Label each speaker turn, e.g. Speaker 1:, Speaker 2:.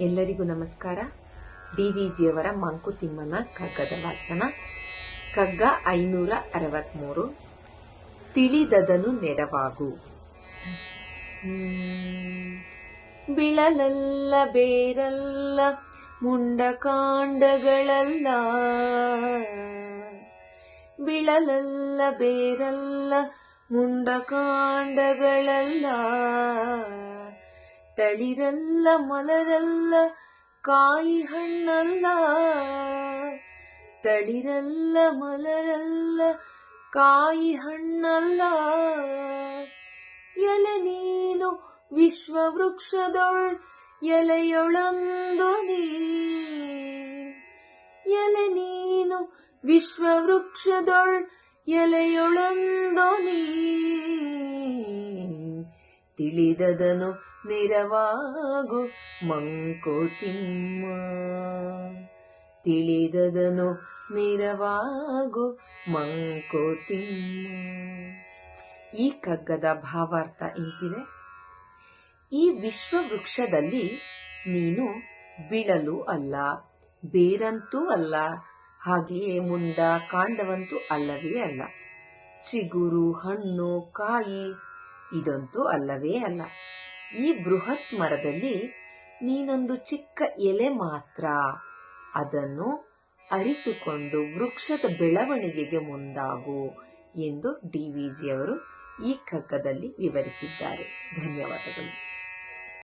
Speaker 1: ಎಲ್ಲರಿಗೂ ನಮಸ್ಕಾರ. ಡಿ ವಿಜಿಯವರ ಮಂಕುತಿಮ್ಮನ ಕಗ್ಗದ ವಾಚನ. ಕಗ್ಗ ಐನೂರ ಅರವತ್ಮೂರು. ತಿಳಿದದನು ನೆರವಾಗು. ಬಿಳಲಲ್ಲ, ಬೇರಲ್ಲ, ಮುಂಡಕಾಂಡಗಳಲ್ಲ. ಬಿಳಲಲ್ಲ, ಬೇರಲ್ಲ, ಮುಂಡಕಾಂಡಗಳಲ್ಲ. ತಳಿರಲ್ಲ ಮಲರಲ್ಲ ಕಾಯಿ ಹಣ್ಣಲ್ಲ ತಳಿರಲ್ಲ ಮಲರಲ್ಲ ಕಾಯಿ ಹಣ್ಣಲ್ಲ ಎಲೆ ನೀನು ವಿಶ್ವವೃಕ್ಷದೊಳ್ ಎಲೆಯೊಳಂದು ನೀ. ಎಲೆ ನೀನು ವಿಶ್ವವೃಕ್ಷದೊಳ್ ಎಲೆಯೊಳಂದು ನೀ. ತಿಳಿದದನು ನೆರವಾಗು ಮಂಕುತಿಮ್ಮ ತಿಳಿದದನು ನೆರವಾಗು ಮಂಕುತಿಮ್ಮ ಈ ಕಗ್ಗದ ಭಾವಾರ್ಥ ಇಂತಿದೆ ಈ ವಿಶ್ವವೃಕ್ಷದಲ್ಲಿ ನೀನು ಬಿಳಲು ಅಲ್ಲ, ಬೇರಂತೂ ಅಲ್ಲ, ಹಾಗೆಯೇ ಮುಂದ ಕಾಂಡವಂತೂ ಅಲ್ಲವೇ ಅಲ್ಲ. ಚಿಗುರು, ಹಣ್ಣು, ಕಾಯಿ ಇದಂತೂ ಅಲ್ಲವೇ ಅಲ್ಲ. ಈ ಬೃಹತ್ ಮರದಲ್ಲಿ ನೀನೊಂದು ಚಿಕ್ಕ ಎಲೆ ಮಾತ್ರ. ಅದನ್ನು ಅರಿತುಕೊಂಡು ವೃಕ್ಷದ ಬೆಳವಣಿಗೆಗೆ ಮುಂದಾಗು ಎಂದು ಡಿವಿಜಿಯವರು ಈ ಕಗ್ಗದಲ್ಲಿ ವಿವರಿಸಿದ್ದಾರೆ. ಧನ್ಯವಾದಗಳು.